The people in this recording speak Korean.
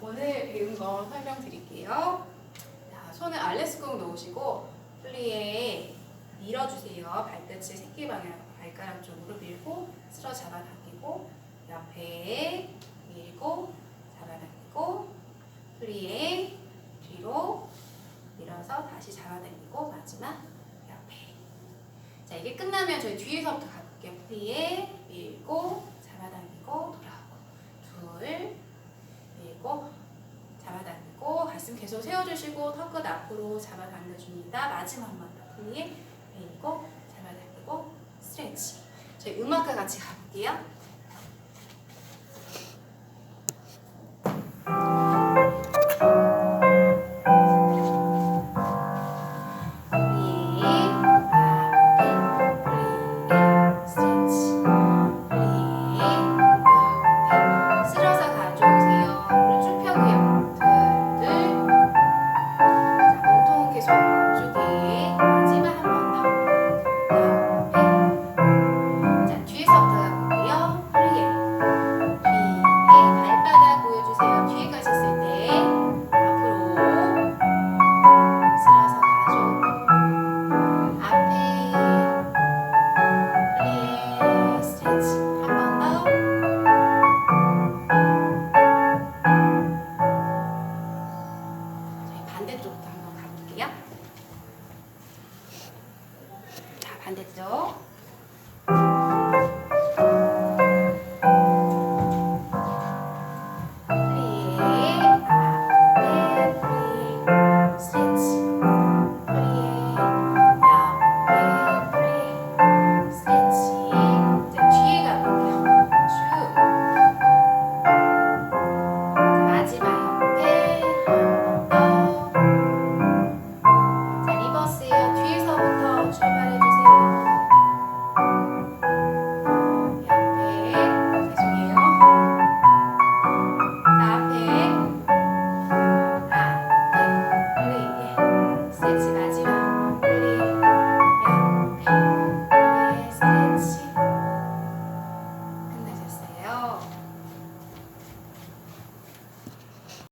오늘 배운 거 설명드릴게요. 자, 손을 알레스궁 놓으시고 플리에 밀어주세요. 발끝을 새끼 방향, 발가락 쪽으로 밀고 쓸어 잡아당기고 옆에 밀고 잡아당기고 플리에 뒤로 밀어서 다시 잡아당기고 마지막 옆에 자 이게 끝나면 저희 뒤에서부터 가볼게요. 플리에 밀고 잡아당기고 돌아오고 둘 밀고 잡아당기고 가슴 계속 세워주시고 턱끝 앞으로 잡아 당겨줍니다. 마지막 한 번더 플리에 밀고 잡아 당기고 스트레치 저희 음악과 같이 가볼게요. 반대쪽